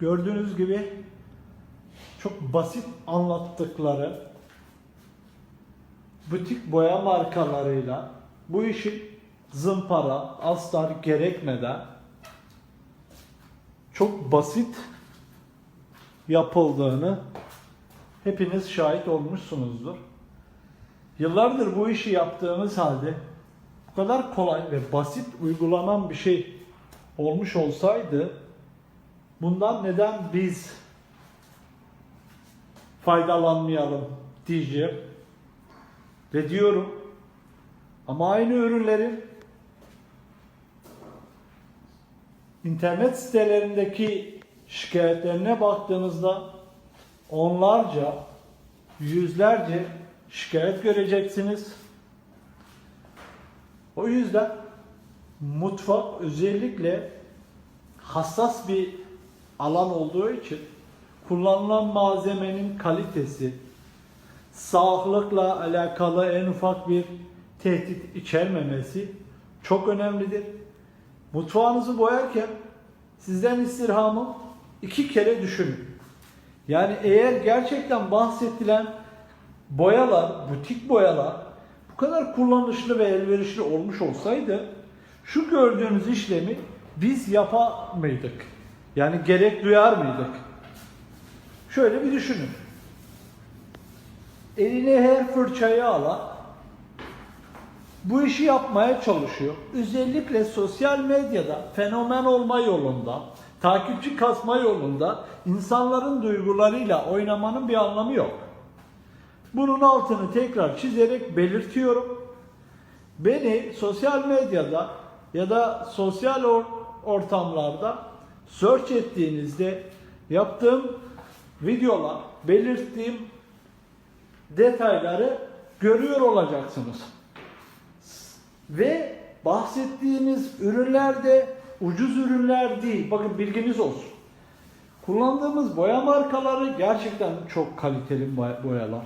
gördüğünüz gibi çok basit anlattıkları butik boya markalarıyla bu işin zımpara, astar gerekmeden çok basit yapıldığını hepiniz şahit olmuşsunuzdur. Yıllardır bu işi yaptığımız halde bu kadar kolay ve basit uygulanan bir şey olmuş olsaydı bundan neden biz faydalanmayalım diyeceğim. Ve diyorum ama aynı ürünlerin internet sitelerindeki şikayetlerine baktığınızda onlarca, yüzlerce şikayet göreceksiniz. O yüzden mutfak özellikle hassas bir alan olduğu için kullanılan malzemenin kalitesi, sağlıkla alakalı en ufak bir tehdit içermemesi çok önemlidir. Mutfağınızı boyarken sizden istirhamım iki kere düşünün. Yani eğer gerçekten bahsedilen boyalar, butik boyalar bu kadar kullanışlı ve elverişli olmuş olsaydı şu gördüğünüz işlemi biz yapar mıydık? Yani gerek duyar mıydık? Şöyle bir düşünün. Eline her fırçayı alan bu işi yapmaya çalışıyor. Özellikle sosyal medyada fenomen olma yolunda, takipçi kasma yolunda insanların duygularıyla oynamanın bir anlamı yok. Bunun altını tekrar çizerek belirtiyorum. Beni sosyal medyada ya da sosyal or- ortamlarda search ettiğinizde yaptığım videolar, belirttiğim detayları görüyor olacaksınız. Ve bahsettiğimiz ürünler de ucuz ürünler değil. Bakın bilginiz olsun. Kullandığımız boya markaları gerçekten çok kaliteli boy- boyalar.